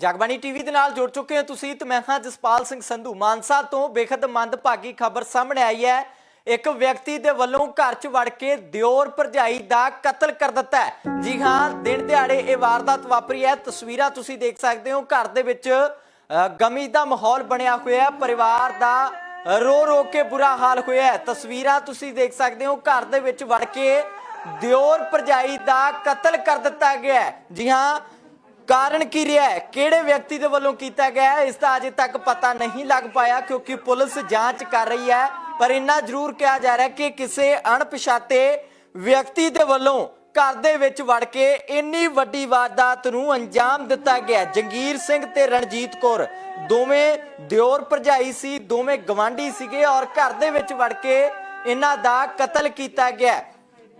Jagbani TV ਦੇ ਨਾਲ ਜੁੜ ਚੁੱਕੇ ਹੋ ਤੁਸੀਂ ਤੇ ਮੈਂ ਹਾਂ ਜਸਪਾਲ ਸਿੰਘ ਸੰਧੂ। ਮਾਨਸਾ ਤੋਂ ਬੇਖਤ ਮੰਦਭਾਗੀ ਖਬਰ ਸਾਹਮਣੇ ਆਈ ਹੈ। ਇੱਕ ਵਿਅਕਤੀ ਦੇ ਵੱਲੋਂ ਘਰ 'ਚ ਵੜ ਕੇ ਦਿਓਰ ਭਰਜਾਈ ਦਾ ਕਤਲ ਕਰ ਦਿੱਤਾ ਹੈ। ਜੀ ਹਾਂ, ਦਿਨ ਦਿਹਾੜੇ ਇਹ ਵਾਰਦਾਤ ਵਾਪਰੀ ਹੈ। ਤਸਵੀਰਾਂ ਤੁਸੀਂ ਦੇਖ ਸਕਦੇ ਹੋ। ਘਰ ਦੇ ਵਿੱਚ ਗਮੀ ਦਾ ਮਾਹੌਲ ਬਣਿਆ ਹੋਇਆ ਹੈ। ਪਰਿਵਾਰ ਦਾ ਰੋ ਰੋ ਕੇ ਬੁਰਾ ਹਾਲ ਹੋਇਆ ਹੈ। ਤਸਵੀਰਾਂ ਤੁਸੀਂ ਦੇਖ ਸਕਦੇ ਹੋ। ਘਰ ਦੇ ਵਿੱਚ ਵੜ ਕੇ ਦਿਓਰ ਭਰਜਾਈ ਦਾ ਕਤਲ ਕਰ ਦਿੱਤਾ ਗਿਆ ਹੈ। ਜੀ ਹਾਂ ਕਾਰਨ ਕੀ ਰਿਹਾ ਹੈ? ਕਿਹੜੇ ਵਿਅਕਤੀ ਦੇ ਵੱਲੋਂ ਕੀਤਾ ਗਿਆ ਹੈ? ਇਸ ਦਾ ਅਜੇ ਤੱਕ ਪਤਾ ਨਹੀਂ ਲੱਗ ਪਾਇਆ ਕਿਉਂਕਿ ਪੁਲਿਸ ਜਾਂਚ ਕਰ ਰਹੀ ਹੈ। ਪਰ ਇੰਨਾ ਜ਼ਰੂਰ ਕਿਹਾ ਜਾ ਰਿਹਾ ਕਿ ਕਿਸੇ ਅਣਪਛਾਤੇ ਵਿਅਕਤੀ ਦੇ ਵੱਲੋਂ ਘਰ ਦੇ ਵਿੱਚ ਵੜ ਕੇ ਇੰਨੀ ਵੱਡੀ ਵਾਰਦਾਤ ਨੂੰ ਅੰਜਾਮ ਦਿੱਤਾ ਗਿਆ ਜੰਗੀਰ ਸਿੰਘ ਤੇ ਰਣਜੀਤ ਕੌਰ ਦੋਵੇਂ ਦਿਓਰ ਭਰਜਾਈ ਸੀ, ਦੋਵੇਂ ਗਵਾਂਢੀ ਸੀਗੇ ਔਰ ਘਰ ਦੇ ਵਿੱਚ ਵੜ ਕੇ ਇਹਨਾਂ ਦਾ ਕਤਲ ਕੀਤਾ ਗਿਆ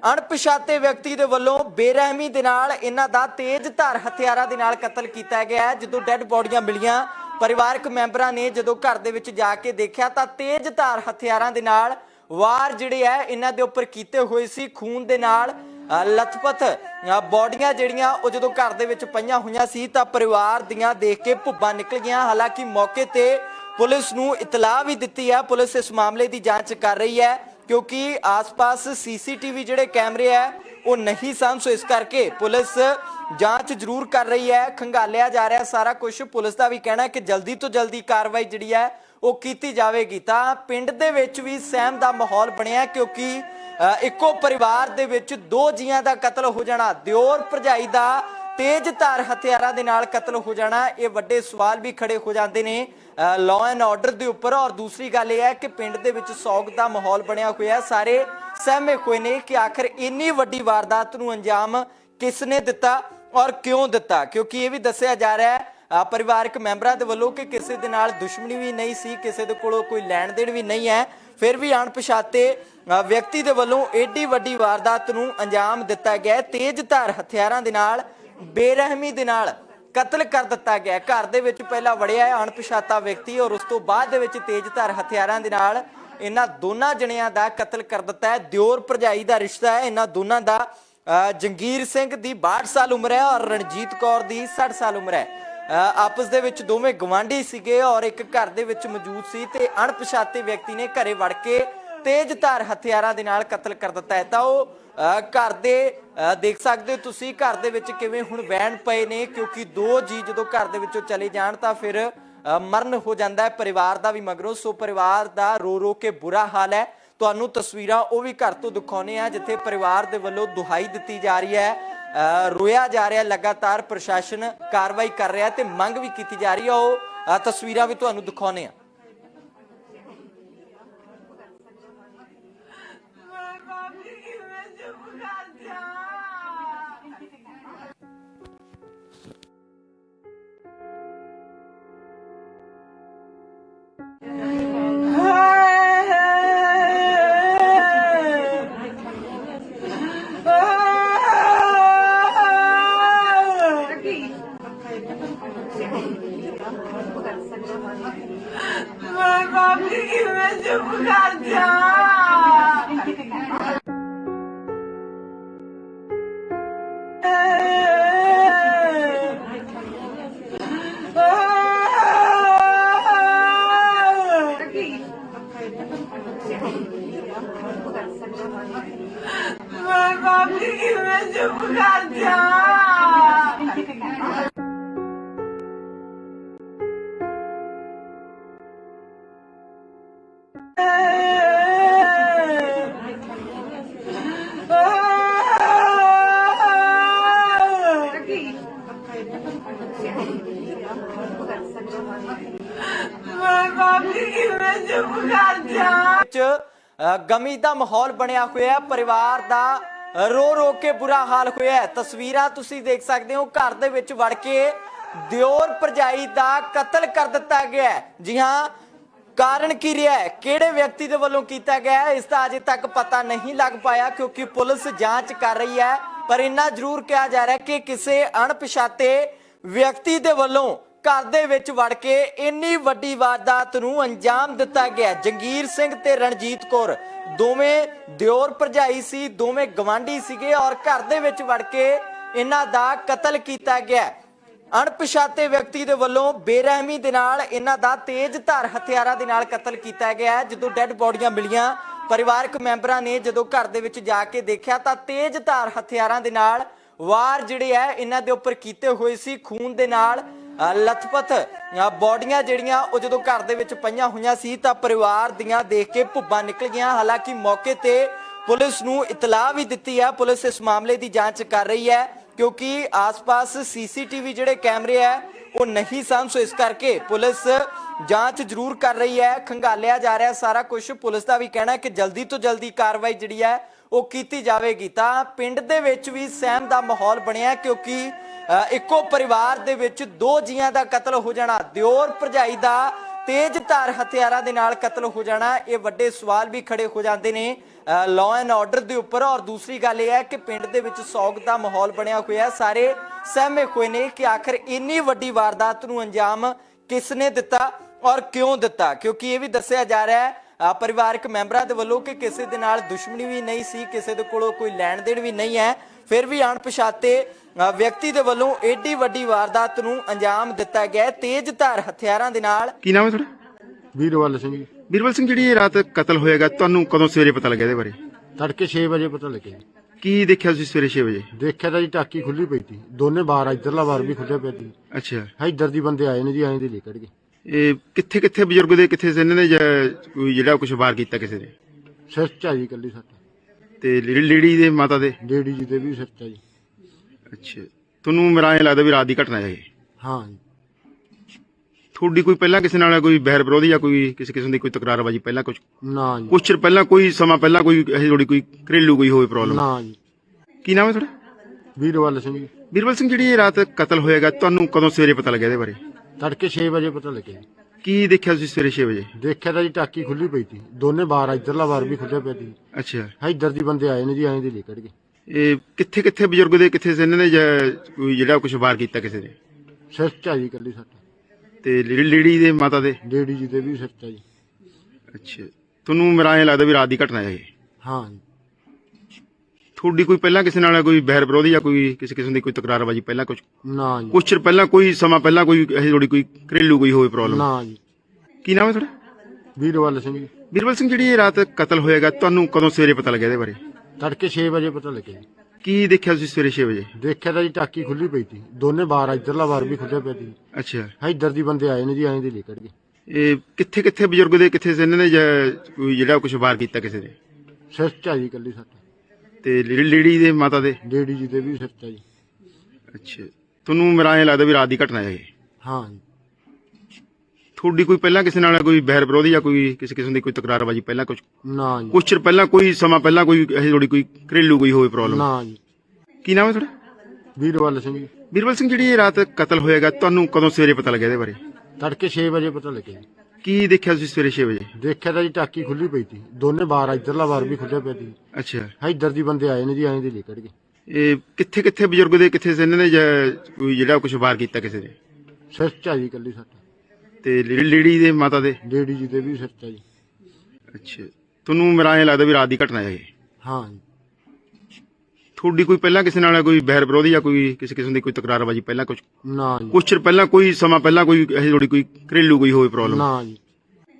ਅਣਪਛਾਤੇ ਵਿਅਕਤੀ ਦੇ ਵੱਲੋਂ ਬੇਰਹਿਮੀ ਦੇ ਨਾਲ ਇਹਨਾਂ ਦਾ ਤੇਜ਼ ਧਾਰ ਹਥਿਆਰਾਂ ਦੇ ਨਾਲ ਕਤਲ ਕੀਤਾ ਗਿਆ ਹੈ। ਜਦੋਂ ਡੈੱਡ ਬੋਡੀਆਂ ਮਿਲੀਆਂ ਪਰਿਵਾਰਕ ਮੈਂਬਰਾਂ ਨੇ ਜਦੋਂ ਘਰ ਦੇ ਵਿੱਚ ਜਾ ਕੇ ਦੇਖਿਆ ਤਾਂ ਤੇਜ਼ ਧਾਰ ਹਥਿਆਰਾਂ ਦੇ ਨਾਲ ਵਾਰ ਜਿਹੜੇ ਹੈ ਇਹਨਾਂ ਦੇ ਉੱਪਰ ਕੀਤੇ ਹੋਏ ਸੀ। ਖੂਨ ਦੇ ਨਾਲ ਅ, ਲਥਪਥ ਬੋਡੀਆਂ ਜਿਹੜੀਆਂ ਉਹ ਜਦੋਂ ਘਰ ਦੇ ਵਿੱਚ ਪਈਆਂ ਹੋਈਆਂ ਸੀ ਤਾਂ ਪਰਿਵਾਰ ਦੀਆਂ ਦੇਖ ਕੇ ਭੁੱਬਾਂ ਨਿਕਲ ਗਈਆਂ। ਹਾਲਾਂਕਿ ਮੌਕੇ ਤੇ ਪੁਲਿਸ ਨੂੰ ਇਤਲਾਹ ਵੀ ਦਿੱਤੀ ਹੈ। ਪੁਲਿਸ ਇਸ ਮਾਮਲੇ ਦੀ ਜਾਂਚ ਕਰ ਰਹੀ ਹੈ। ਕਿਉਂਕਿ ਆਸ-ਪਾਸ ਸੀਸੀਟੀਵੀ ਜਿਹੜੇ ਕੈਮਰੇ ਹੈ ਉਹ ਨਹੀਂ ਸਨ, ਸੋ ਇਸ ਕਰਕੇ ਪੁਲਿਸ ਜਾਂਚ ਜ਼ਰੂਰ ਕਰ ਰਹੀ ਹੈ, ਖੰਗਾਲਿਆ ਜਾ ਰਿਹਾ ਸਾਰਾ ਕੁਝ ਪੁਲਿਸ ਦਾ ਵੀ ਕਹਿਣਾ ਹੈ ਕਿ ਜਲਦੀ ਤੋਂ ਜਲਦੀ ਕਾਰਵਾਈ ਜਿਹੜੀ ਹੈ, ਉਹ ਕੀਤੀ ਜਾਵੇਗੀ। ਤਾਂ ਪਿੰਡ ਦੇ ਵਿੱਚ ਵੀ ਸਹਿਮ ਦਾ ਮਾਹੌਲ ਬਣਿਆ ਕਿਉਂਕਿ ਇੱਕੋ ਪਰਿਵਾਰ ਦੇ ਵਿੱਚ ਦੋ ਜੀਆਂ ਦਾ ਕਤਲ ਹੋ ਜਾਣਾ, ਦਿਓਰ ਭਰਜਾਈ ਦਾ ਤੇਜ਼ ਧਾਰ ਹਥਿਆਰਾਂ ਦੇ ਨਾਲ ਕਤਲ ਹੋ ਜਾਣਾ, ਇਹ ਵੱਡੇ ਸਵਾਲ ਵੀ ਖੜੇ ਹੋ ਜਾਂਦੇ ਨੇ। ਲਾਅ ਐਂਡ ਆਰਡਰ ਦੇ ਉੱਪਰ ਔਰ ਦੂਸਰੀ ਗੱਲ ਇਹ ਹੈ ਕਿ ਪਿੰਡ ਦੇ ਵਿੱਚ ਸੌਗ ਦਾ ਮਾਹੌਲ ਬਣਿਆ ਹੋਇਆ ਹੈ। ਸਾਰੇ ਸਹਿਮੇ ਹੋਏ ਨੇ ਕਿ ਆਖਰ ਇੰਨੀ ਵੱਡੀ ਵਾਰਦਾਤ ਨੂੰ ਅੰਜਾਮ ਕਿਸ ਨੇ ਦਿੱਤਾ ਔਰ ਕਿਉਂ ਦਿੱਤਾ? ਕਿਉਂਕਿ ਇਹ ਵੀ ਦੱਸਿਆ ਜਾ ਰਿਹਾ ਹੈ ਪਰਿਵਾਰਕ ਮੈਂਬਰਾਂ ਦੇ ਵੱਲੋਂ ਕਿ ਕਿਸੇ ਦੇ ਨਾਲ ਦੁਸ਼ਮਣੀ ਵੀ ਨਹੀਂ ਸੀ, ਕਿਸੇ ਦੇ ਕੋਲੋਂ ਕੋਈ ਲੈਣ ਦੇਣ ਵੀ ਨਹੀਂ ਹੈ। ਫਿਰ ਵੀ ਅਣਪਛਾਤੇ ਵਿਅਕਤੀ ਦੇ ਵੱਲੋਂ ਏਡੀ ਵੱਡੀ ਵਾਰਦਾਤ ਨੂੰ ਅੰਜਾਮ ਦਿੱਤਾ ਗਿਆ ਤੇਜ਼ ਧਾਰ ਹਥਿਆਰਾਂ ਦੇ ਨਾਲ, ਬੇਰਹਿਮੀ ਦੇ ਨਾਲ ਕਤਲ ਕਰ ਦਿੱਤਾ ਗਿਆ ਘਰ ਦੇ ਵਿੱਚ ਪਹਿਲਾਂ ਵੜਿਆ ਹੈ ਅਣਪਛਾਤਾ ਵਿਅਕਤੀ ਔਰ ਉਸ ਤੋਂ ਬਾਅਦ ਦੇ ਵਿੱਚ ਤੇਜ਼ ਹਥਿਆਰਾਂ ਦੇ ਨਾਲ ਇਹਨਾਂ ਦੋਨਾਂ ਜਣਿਆਂ ਦਾ ਕਤਲ ਕਰ ਦਿੱਤਾ ਹੈ। ਦਿਓਰ ਭਰਜਾਈ ਦਾ ਰਿਸ਼ਤਾ ਹੈ। ਇਹਨਾਂ ਦੋਨਾਂ ਦਾ ਅ, ਜੰਗੀਰ ਸਿੰਘ ਦੀ 62 ਸਾਲ ਉਮਰ ਹੈ ਔਰ ਰਣਜੀਤ ਕੌਰ ਦੀ 60 ਸਾਲ ਉਮਰ ਹੈ। ਅ, ਆਪਸ ਦੇ ਵਿੱਚ ਦੋਵੇਂ ਗਵਾਂਢੀ ਸੀਗੇ ਔਰ ਇੱਕ ਘਰ ਦੇ ਵਿੱਚ ਮੌਜੂਦ ਸੀ ਤੇ ਅਣਪਛਾਤੇ ਵਿਅਕਤੀ ਨੇ ਘਰੇ ਵੜ ਕੇ ਤੇਜ਼ ਧਾਰ ਹਥਿਆਰਾਂ ਦੇ ਨਾਲ ਕਤਲ ਕਰ ਦਿੱਤਾ ਹੈ। ਤਾਂ ਉਹ ਅ, ਘਰ ਦੇ ਅ, ਦੇਖ ਸਕਦੇ ਹੋ ਤੁਸੀਂ ਘਰ ਦੇ ਵਿੱਚ ਕਿਵੇਂ ਹੁਣ ਵੈਣ ਪਏ ਨੇ ਕਿਉਂਕਿ ਦੋ ਜੀ ਜਦੋਂ ਘਰ ਦੇ ਵਿੱਚੋਂ ਚਲੇ ਜਾਣ ਤਾਂ ਫਿਰ ਮਰਨ ਹੋ ਜਾਂਦਾ ਹੈ। ਪਰਿਵਾਰ ਦਾ ਵੀ ਮਗਰੋਂ ਸੋ ਪਰਿਵਾਰ ਦਾ ਰੋ ਰੋ ਕੇ ਬੁਰਾ ਹਾਲ ਹੈ। ਤੁਹਾਨੂੰ ਤਸਵੀਰਾਂ ਉਹ ਵੀ ਘਰ ਤੋਂ ਦਿਖਾਉਨੇ ਆ ਜਿੱਥੇ ਪਰਿਵਾਰ ਦੇ ਵੱਲੋਂ ਦੁਹਾਈ ਦਿੱਤੀ ਜਾ ਰਹੀ ਹੈ। ਅ, ਰੋਇਆ ਜਾ ਰਿਹਾ ਲਗਾਤਾਰ ਪ੍ਰਸ਼ਾਸਨ ਕਾਰਵਾਈ ਕਰ ਰਿਹਾ ਤੇ ਮੰਗ ਵੀ ਕੀਤੀ ਜਾ ਰਹੀ ਹੈ। ਉਹ ਤਸਵੀਰਾਂ ਵੀ ਤੁਹਾਨੂੰ ਦਿਖਾਉਨੇ ਆ ਮੈਂ ਚੁੱਪ ਕਰ ਜਾ ਮੈਂ ਬਾਬੀ ਕਿਵੇਂ ਚੁੱਪ ਕਰ ਜਾ ਵਿੱਚ ਗਮੀ ਦਾ ਮਾਹੌਲ ਬਣਿਆ ਹੋਇਆ ਹੈ, ਪਰਿਵਾਰ ਦਾ ਰੋ ਰੋ ਕੇ ਬੁਰਾ ਹਾਲ ਹੋਇਆ ਤਸਵੀਰਾਂ ਤੁਸੀਂ ਦੇਖ ਸਕਦੇ ਹੋ, ਘਰ ਦੇ ਵਿੱਚ ਵੜ ਕੇ ਦਿਓਰ ਭਰਜਾਈ ਦਾ ਕਤਲ ਕਰ ਦਿੱਤਾ ਗਿਆ ਜੀ ਹਾਂ, ਕਾਰਨ ਕੀ ਰਿਹਾ ਹੈ? ਕਿਹੜੇ ਵਿਅਕਤੀ ਦੇ ਵੱਲੋਂ ਕੀਤਾ ਗਿਆ ਹੈ? ਇਸ ਦਾ ਅਜੇ ਤੱਕ ਪਤਾ ਨਹੀਂ ਲੱਗ ਪਾਇਆ, ਕਿਉਂਕਿ ਪੁਲਿਸ ਜਾਂਚ ਕਰ ਰਹੀ ਹੈ। ਪਰ ਇੰਨਾ ਜ਼ਰੂਰ ਕਿਹਾ ਜਾ ਰਿਹਾ ਹੈ ਕਿ ਕਿਸੇ ਅਣਪਛਾਤੇ ਵਿਅਕਤੀ ਦੇ ਵੱਲੋਂ ਘਰ ਦੇ ਵਿੱਚ ਵੜ ਕੇ ਇੰਨੀ ਵੱਡੀ ਵਾਰਦਾਤ ਨੂੰ ਅੰਜਾਮ ਦਿੱਤਾ ਗਿਆ। ਜੰਗੀਰ ਸਿੰਘ ਤੇ ਰਣਜੀਤ ਕੌਰ ਦੋਵੇਂ ਦਿਓਰ ਭਰਜਾਈ ਸੀ, ਦੋਵੇਂ ਗਵਾਂਢੀ ਸੀਗੇ ਔਰ ਘਰ ਦੇ ਵਿੱਚ ਵੜ ਕੇ ਇਹਨਾਂ ਦਾ ਕਤਲ ਕੀਤਾ ਗਿਆ। ਅਣਪਛਾਤੇ ਵਿਅਕਤੀ ਦੇ ਵੱਲੋਂ ਬੇਰਹਿਮੀ ਦੇ ਨਾਲ ਇਹਨਾਂ ਦਾ ਤੇਜ਼ ਧਾਰ ਹਥਿਆਰਾਂ ਦੇ ਨਾਲ ਕਤਲ ਕੀਤਾ ਗਿਆ ਜਦੋਂ ਡੈੱਡ ਬੋਡੀਆਂ ਮਿਲੀਆਂ, ਪਰਿਵਾਰਕ ਮੈਂਬਰਾਂ ਨੇ ਜਦੋਂ ਘਰ ਦੇ ਵਿੱਚ ਜਾ ਕੇ ਦੇਖਿਆ ਤਾਂ ਤੇਜ਼ ਧਾਰ ਹਥਿਆਰਾਂ ਦੇ ਨਾਲ ਵਾਰ ਜਿਹੜੇ ਹੈ, ਇਹਨਾਂ ਦੇ ਉੱਪਰ ਕੀਤੇ ਹੋਏ ਸੀ। ਖੂਨ ਦੇ ਨਾਲ ਲਥਪਥ ਅ, ਬੋਡੀਆਂ ਜਿਹੜੀਆਂ ਉਹ ਜਦੋਂ ਘਰ ਦੇ ਵਿੱਚ ਪਈਆਂ ਹੋਈਆਂ ਸੀ ਤਾਂ ਪਰਿਵਾਰ ਦੀਆਂ ਦੇਖ ਕੇ ਭੁੱਬਾਂ ਨਿਕਲ ਗਈਆਂ। ਹਾਲਾਂਕਿ ਮੌਕੇ ਤੇ ਪੁਲਿਸ ਨੂੰ ਇਤਲਾਹ ਵੀ ਦਿੱਤੀ ਹੈ ਪੁਲਿਸ ਇਸ ਮਾਮਲੇ ਦੀ ਜਾਂਚ ਕਰ ਰਹੀ ਹੈ ਕਿਉਂਕਿ ਆਸ-ਪਾਸ ਸੀਸੀਟੀਵੀ ਜਿਹੜੇ ਕੈਮਰੇ ਹੈ ਉਹ ਨਹੀਂ ਸਨ। ਸੋ ਇਸ ਕਰਕੇ ਪੁਲਿਸ ਜਾਂਚ ਜ਼ਰੂਰ ਕਰ ਰਹੀ ਹੈ ਖੰਗਾਲਿਆ ਜਾ ਰਿਹਾ ਸਾਰਾ ਕੁਝ ਪੁਲਿਸ ਦਾ ਵੀ ਕਹਿਣਾ ਹੈ ਕਿ ਜਲਦੀ ਤੋਂ ਜਲਦੀ ਕਾਰਵਾਈ ਜਿਹੜੀ ਹੈ ਉਹ ਕੀਤੀ ਜਾਵੇਗੀ। ਤਾਂ ਪਿੰਡ ਦੇ ਵਿੱਚ ਵੀ ਸਹਿਮ ਦਾ ਮਾਹੌਲ ਬਣਿਆ ਕਿਉਂਕਿ ਇੱਕੋ ਪਰਿਵਾਰ ਦੇ ਵਿੱਚ ਦੋ ਜੀਆਂ ਦਾ ਕਤਲ ਹੋ ਜਾਣਾ, ਦਿਓਰ ਭਰਜਾਈ ਦਾ ਤੇਜ਼ ਧਾਰ ਹਥਿਆਰਾਂ ਦੇ ਨਾਲ ਕਤਲ ਹੋ ਜਾਣਾ, ਇਹ ਵੱਡੇ ਸਵਾਲ ਵੀ ਖੜੇ ਹੋ ਜਾਂਦੇ ਨੇ ਲਾਅ ਐਂਡ ਆਰਡਰ ਦੇ ਉੱਪਰ। ਔਰ ਦੂਸਰੀ ਗੱਲ ਇਹ ਹੈ ਕਿ ਪਿੰਡ ਦੇ ਵਿੱਚ ਸੌਗ ਦਾ ਮਾਹੌਲ ਬਣਿਆ ਹੋਇਆ, ਸਾਰੇ ਸਹਿਮੇ ਹੋਏ ਨੇ ਕਿ ਆਖਰ ਇੰਨੀ ਵੱਡੀ ਵਾਰਦਾਤ ਨੂੰ ਅੰਜਾਮ ਕਿਸ ਨੇ ਦਿੱਤਾ ਔਰ ਕਿਉਂ ਦਿੱਤਾ? ਕਿਉਂਕਿ ਇਹ ਵੀ ਦੱਸਿਆ ਜਾ ਰਿਹਾ ਹੈ ਪਰਿਵਾਰਕ ਮੈਂਬਰਾਂ ਦੇ ਵੱਲੋਂ ਕਿ ਕਿਸੇ ਦੇ ਨਾਲ ਦੁਸ਼ਮਣੀ ਵੀ ਨਹੀਂ ਸੀ, ਕਿਸੇ ਦੇ ਕੋਲੋਂ ਕੋਈ ਲੈਣ ਦੇਣ ਵੀ ਨਹੀਂ ਹੈ, ਫਿਰ ਵੀ ਅਣਪਛਾਤੇ ਵਿਅਕਤੀ ਦੇ ਵੱਲੋਂ ਏਡੀ ਵੱਡੀ ਵਾਰਦਾਤ ਨੂੰ ਅੰਜਾਮ ਦਿੱਤਾ ਗਿਆ ਤੇਜ਼ ਧਾਰ ਹਥਿਆਰਾਂ ਦੇ ਨਾਲ ਕੀ ਨਾਮ ਹੈ ਤੁਹਾਡਾ? ਵੀਰਵਾਲ ਸਿੰਘ ਜੀ। ਬੀਰਬਲ ਸਿੰਘ ਜਿਹੜੀ ਇਹ ਰਾਤ ਕਤਲ ਹੋਏਗਾ ਤੁਹਾਨੂੰ ਕਦੋਂ ਸਵੇਰੇ ਪਤਾ ਲੱਗਿਆ ਇਹਦੇ ਬਾਰੇ? ਤੜਕੇ 6 ਵਜੇ ਪਤਾ ਲੱਗਿਆ ਜੀ। ਕੀ ਦੇਖਿਆ ਤੁਸੀਂ ਸਵੇਰੇ 6 ਵਜੇ? ਦੇਖਿਆ ਤਾਂ ਜੀ ਟਾਕੀ ਖੁੱਲੀ ਪਈ ਸੀ। ਦੋਨੇ ਬਾਰ ਇਧਰਲਾ ਬਾਰ ਵੀ ਖੁੱਲਿਆ ਪਿਆ ਸੀ। ਅੱਛਾ। ਇੱਧਰ ਦੀ ਬੰਦੇ ਆਏ ਨੇ ਜੀ ਐਂ ਦੇ ਨਿਕਲ ਗਏ। ਇਹ ਕਿੱਥੇ ਕਿੱਥੇ ਬਜ਼ੁਰਗ ਦੇ ਕਿੱਥੇ ਸੀ ਇਹਨਾਂ ਨੇ ਜਾਂ ਕੋਈ ਜਿਹੜਾ ਕੁਝ ਵਾਰ ਕੀਤਾ ਕਿਸੇ ਨੇ? ਸਿਰ ਚ ਆ ਜੀ ਕੱਲੀ ਸੱਟ। ਤੇ ਲੇ- ਲੇਡੀ ਦੇ ਮਾਤਾ ਦੇ? ਡੇਡੀ ਜੀ ਦੇ ਵੀ ਸਿਰ ਚ ਆ ਜੀ। ਅੱਛਾ। ਤੁਹਾਨੂੰ ਮੇਰਾ ਐਂ ਲੱਗਦਾ ਵੀ ਰਾਤ ਦੀ ਘਟਨਾ ਹੈ ਇਹ? ਹਾਂ। ਜੀ ਤੁਹਾਡੀ ਕੋਈ ਪਹਿਲਾਂ ਕਿਸੇ ਨਾਲ ਕੋਈ ਬਹਿਰ ਵਿਰੋਧੀ ਜਾਂ ਕੋਈ ਕਿਸੇ ਕਿਸਮ ਦੀ ਕੋਈ ਤਕਰਾਰਬਾਜੀ ਪਹਿਲਾਂ ਕੁਝ ਨਾ ਜੀ। ਕੁਛ ਚਿਰ ਪਹਿਲਾਂ ਕੋਈ ਸਮਾਂ ਪਹਿਲਾਂ ਕੋਈ ਇਹ ਥੋੜੀ ਕੋਈ ਘਰੇਲੂ ਕੋਈ ਹੋਵੇ ਪ੍ਰੋਬਲਮ ਨਾ ਜੀ। ਕੀ ਨਾਮ ਹੈ ਤੁਹਾਡਾ? ਵੀਰਵਾਲ ਸਿੰਘ ਜੀ। ਬੀਰਬਲ ਸਿੰਘ ਜਿਹੜੀ ਇਹ ਰਾਤ ਕਤਲ ਹੋਏਗਾ ਤੁਹਾਨੂੰ ਕਦੋਂ ਸਵੇਰੇ ਪਤਾ ਲੱਗਿਆ ਇਹਦੇ ਬਾਰੇ? ਤੜਕੇ 6 ਵਜੇ ਪਤਾ ਲੱਗਿਆ ਜੀ। ਕੀ ਦੇਖਿਆ ਤੁਸੀਂ ਸਵੇਰੇ 6 ਵਜੇ? ਦੇਖਿਆ ਤਾਂ ਜੀ ਟਾਕੀ ਖੁੱਲੀ ਪਈ ਸੀ। ਦੋਨੇ ਬਾਰ ਇਧਰਲਾ ਬਾਰ ਵੀ ਖੁੱਲਿਆ ਪਿਆ ਸੀ। ਅੱਛਾ। ਇੱਧਰ ਦੀ ਬੰਦੇ ਆਏ ਨੇ ਜੀ ਐਂ ਦੇ ਨਿਕਲ ਗਏ। ਇਹ ਕਿੱਥੇ ਕਿੱਥੇ ਬਜ਼ੁਰਗ ਦੇ ਕਿੱਥੇ ਸੀ ਇਹਨਾਂ ਨੇ ਜਾਂ ਕੋਈ ਜਿਹੜਾ ਕੁਝ ਵਾਰ ਕੀਤਾ ਕਿਸੇ ਨੇ? ਸਿਰ ਚ ਆ ਜੀ ਕੱਲੀ ਸੱਟ। ਤੇ ਲੇ- ਲੇਡੀ ਦੇ ਮਾਤਾ ਦੇ? ਡੇਡੀ ਜੀ ਦੇ ਵੀ ਸਿਰ ਚ ਆ ਜੀ ਅੱਛਾ। ਤੁਹਾਨੂੰ ਮੇਰਾ ਐਂ ਲੱਗਦਾ ਵੀ ਰਾਤ ਦੀ ਘਟਨਾ ਹੈ ਇਹ। ਹਾਂ ਜੀ। ਤੁਹਾਡੀ ਕੋਈ ਪਹਿਲਾਂ ਕਿਸੇ ਨਾਲ ਕੋਈ ਬਹਿਰ ਵਿਰੋਧੀ ਜਾਂ ਕੋਈ ਕਿਸੇ ਕਿਸਮ ਦੀ ਕੋਈ ਤਕਰਾਰਬਾਜੀ ਪਹਿਲਾਂ ਕੁਝ ਨਾ ਜੀ। ਕੁਛ ਚਿਰ ਪਹਿਲਾਂ ਕੋਈ ਸਮਾਂ ਪਹਿਲਾਂ ਕੋਈ ਇਹ ਥੋੜੀ ਕੋਈ ਘਰੇਲੂ ਕੋਈ ਹੋਵੇ ਪ੍ਰੋਬਲਮ ਨਾ ਜੀ। ਕੀ ਨਾਮ ਹੈ ਤੁਹਾਡਾ? ਵੀਰਵਾਲ ਸਿੰਘ ਜੀ। ਬੀਰਬਲ ਸਿੰਘ ਜਿਹੜੀ ਇਹ ਰਾਤ ਕਤਲ ਹੋਏਗਾ ਤੁਹਾਨੂੰ ਕਦੋਂ ਸਵੇਰੇ ਪਤਾ ਲੱਗਿਆ ਇਹਦੇ ਬਾਰੇ? ਤੜਕੇ 6 ਵਜੇ ਪਤਾ ਲੱਗਿਆ ਜੀ। ਕੀ ਦੇਖਿਆ ਤੁਸੀਂ ਸਵੇਰੇ 6 ਵਜੇ? ਦੇਖਿਆ ਤਾਂ ਜੀ ਟਾਕੀ ਖੁੱਲੀ ਪਈ ਸੀ। ਦੋਨੇ ਬਾਰ ਇਧਰਲਾ ਬਾਰ ਵੀ ਖੁੱਲਿਆ ਪਿਆ ਸੀ। ਅੱਛਾ। ਇੱਧਰ ਦੀ ਬੰਦੇ ਆਏ ਨੇ ਜੀ ਐਂ ਦੇ ਨਿਕਲ ਗਏ। ਇਹ ਕਿੱਥੇ ਕਿੱਥੇ ਬਜ਼ੁਰਗ ਦੇ ਕਿੱਥੇ ਸੀ ਇਹਨਾਂ ਨੇ ਜਾਂ ਕੋਈ ਜਿਹੜਾ ਕੁਝ ਵਾਰ ਕੀਤਾ ਕਿਸੇ ਨੇ? ਸਿਰ ਚ ਆ ਜੀ ਕੱਲੀ ਸੱਟ। ਤੇ ਲੇ- ਲੇਡੀ ਦੇ ਮਾਤਾ ਦੇ? ਡੇਡੀ ਜੀ ਦੇ ਵੀ ਸਿਰ ਚ ਆ ਜੀ। ਅੱਛਾ। ਤੁਹਾਨੂੰ ਮੇਰਾ ਐਂ ਲੱਗਦਾ ਵੀ ਰਾਤ ਦੀ ਘਟਨਾ ਹੈ ਇਹ। ਹਾਂ ਜੀ। ਤੁਹਾਡੀ ਕੋਈ ਪਹਿਲਾਂ ਕਿਸੇ ਨਾਲ ਕੋਈ ਬਹਿਰ ਵਿਰੋਧੀ ਜਾਂ ਕੋਈ ਕਿਸੇ ਕਿਸਮ ਦੀ ਕੋਈ ਤਕਰਾਰਬਾਜੀ ਪਹਿਲਾਂ ਕੁਝ ਨਾ ਜੀ। ਕੁਛ ਚਿਰ ਪਹਿਲਾਂ ਕੋਈ ਸਮਾਂ ਪਹਿਲਾਂ ਕੋਈ ਇਹ ਥੋੜੀ ਕੋਈ ਘਰੇਲੂ ਕੋਈ ਹੋਵੇ ਪ੍ਰੋਬਲਮ ਨਾ ਜੀ। ਕੀ ਨਾਮ ਹੈ ਤੁਹਾਡਾ? ਵੀਰਵਾਲ ਸਿੰਘ ਜੀ। ਬੀਰਬਲ ਸਿੰਘ ਜਿਹੜੀ ਇਹ ਰਾਤ ਕਤਲ ਹੋਏਗਾ ਤੁਹਾਨੂੰ ਕਦੋਂ ਸਵੇਰੇ ਪਤਾ ਲੱਗਿਆ ਇਹਦੇ ਬਾਰੇ? ਤੜਕੇ 6 ਵਜੇ ਪਤਾ ਲੱਗਿਆ ਜੀ। ਕੀ ਦੇਖਿਆ ਤੁਸੀਂ ਸਵੇਰੇ 6 ਵਜੇ? ਦੇਖਿਆ ਤਾਂ ਜੀ ਟਾਕੀ ਖੁੱਲੀ ਪਈ ਸੀ। ਦੋਨੇ ਬਾਰ ਇਧਰਲਾ ਬਾਰ ਵੀ ਖੁੱਲਿਆ ਪਿਆ ਸੀ। ਅੱਛਾ। ਇੱਧਰ ਦੀ ਬੰਦੇ ਆਏ ਨੇ ਜੀ ਐਂ ਦੇ ਨਿਕਲ ਗਏ। ਇਹ ਕਿੱਥੇ ਕਿੱਥੇ ਬਜ਼ੁਰਗ ਦੇ ਕਿੱਥੇ ਸੀ ਇਹਨਾਂ ਨੇ ਜਾਂ ਕੋਈ ਜਿਹੜਾ ਕੁਝ ਵਾਰ ਕੀਤਾ ਕਿਸੇ ਨੇ? ਸਿਰ ਚ ਆ ਜੀ ਕੱਲੀ ਸੱਟ। ਤੇ ਲੇਡੀ ਦੇ ਮਾਤਾ ਦੇ? ਡੇਡੀ ਜੀ ਦੇ ਵੀ ਸਿਰ ਚ ਆ ਜੀ। ਅੱਛਾ। ਤੁਹਾਨੂੰ ਮੇਰਾ ਐਂ ਲੱਗਦਾ ਵੀ ਰਾਤ ਦੀ ਘਟਨਾ ਹੈ ਇਹ? ਹਾਂ ਜੀ। ਤੁਹਾਡੀ ਕੋਈ ਪਹਿਲਾਂ ਕਿਸੇ ਨਾਲ ਕੋਈ ਬਹਿਰ ਵਿਰੋਧੀ ਜਾਂ ਕੋਈ ਕਿਸੇ ਕਿਸਮ ਦੀ ਕੋਈ ਤਕਰਾਰਬਾਜੀ ਪਹਿਲਾਂ ਕੁਝ ਨਾ ਜੀ। ਕੁਛ ਚਿਰ ਪਹਿਲਾਂ ਕੋਈ ਸਮਾਂ ਪਹਿਲਾਂ ਕੋਈ ਇਹ ਥੋੜੀ ਕੋਈ ਘਰੇਲੂ ਕੋਈ ਹੋਵੇ ਪ੍ਰੋਬਲਮ ਨਾ ਜੀ।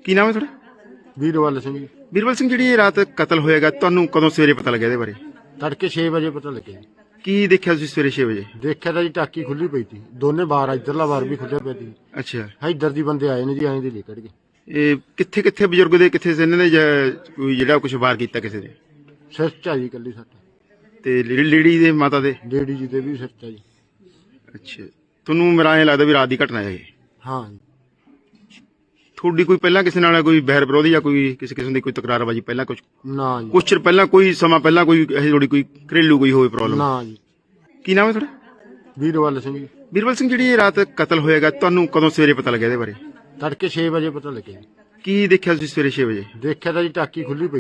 ਕੀ ਨਾਮ ਹੈ ਤੁਹਾਡਾ? ਵੀਰਵਾਲ ਸਿੰਘ ਜੀ। ਬੀਰਬਲ ਸਿੰਘ ਜਿਹੜੀ ਇਹ ਰਾਤ ਕਤਲ ਹੋਏਗਾ ਤੁਹਾਨੂੰ ਕਦੋਂ ਸਵੇਰੇ ਪਤਾ ਲੱਗਿਆ ਇਹਦੇ ਬਾਰੇ? ਤੜਕੇ 6 ਵਜੇ ਪਤਾ ਲੱਗਿਆ ਜੀ। ਕੀ ਦੇਖਿਆ ਤੁਸੀਂ ਸਵੇਰੇ 6 ਵਜੇ? ਦੇਖਿਆ ਤਾਂ ਜੀ ਟਾਕੀ ਖੁੱਲੀ ਪਈ ਸੀ। ਦੋਨੇ ਬਾਰ ਇਧਰਲਾ ਬਾਰ ਵੀ ਖੁੱਲਿਆ ਪਿਆ ਸੀ। ਅੱਛਾ। ਇੱਧਰ ਦੀ ਬੰਦੇ ਆਏ ਨੇ ਜੀ ਐਂ ਦੇ ਨਿਕਲ ਗਏ। ਇਹ ਕਿੱਥੇ ਕਿੱਥੇ ਬਜ਼ੁਰਗ ਦੇ ਕਿੱਥੇ ਸੀ ਇਹਨਾਂ ਨੇ ਜਾਂ ਕੋਈ ਜਿਹੜਾ ਕੁਝ ਵਾਰ ਕੀਤਾ ਕਿਸੇ ਨੇ? ਸਿਰ ਚ ਆ ਜੀ ਕੱਲੀ ਸੱਟ। ਤੇ ਲੇ- ਲੇਡੀ ਦੇ ਮਾਤਾ ਦੇ? ਡੇਡੀ ਜੀ ਦੇ ਵੀ ਸਿਰ ਚ ਆ ਜੀ। ਅੱਛਾ। ਤੁਹਾਨੂੰ ਮੇਰਾ ਐਂ ਲੱਗਦਾ ਵੀ ਰਾਤ ਦੀ ਘਟਨਾ ਹੈ ਇਹ। ਹਾਂ ਜੀ। ਤੁਹਾਡੀ ਕੋਈ ਪਹਿਲਾਂ ਕਿਸੇ ਨਾਲ ਕੋਈ ਬਹਿਰ ਵਿਰੋਧੀ ਜਾਂ ਕੋਈ ਕਿਸੇ ਕਿਸਮ ਦੀ ਕੋਈ ਤਕਰਾਰਬਾਜੀ ਪਹਿਲਾਂ ਕੁਝ ਨਾ ਜੀ। ਕੁਛ ਚਿਰ ਪਹਿਲਾਂ ਕੋਈ ਸਮਾਂ ਪਹਿਲਾਂ ਕੋਈ ਇਹ ਥੋੜੀ ਕੋਈ ਘਰੇਲੂ ਕੋਈ ਹੋਵੇ ਪ੍ਰੋਬਲਮ ਨਾ ਜੀ। ਕੀ ਨਾਮ ਹੈ ਤੁਹਾਡਾ? ਵੀਰਵਾਲ ਸਿੰਘ ਜੀ। ਬੀਰਬਲ ਸਿੰਘ ਜਿਹੜੀ ਇਹ ਰਾਤ ਕਤਲ ਹੋਏਗਾ ਤੁਹਾਨੂੰ ਕਦੋਂ ਸਵੇਰੇ ਪਤਾ ਲੱਗਿਆ ਇਹਦੇ ਬਾਰੇ? ਤੜਕੇ 6 ਵਜੇ ਪਤਾ ਲੱਗਿਆ ਜੀ। ਕੀ ਦੇਖਿਆ ਤੁਸੀਂ ਸਵੇਰੇ 6 ਵਜੇ? ਦੇਖਿਆ ਤਾਂ ਜੀ ਟਾਕੀ ਖੁੱਲੀ ਪਈ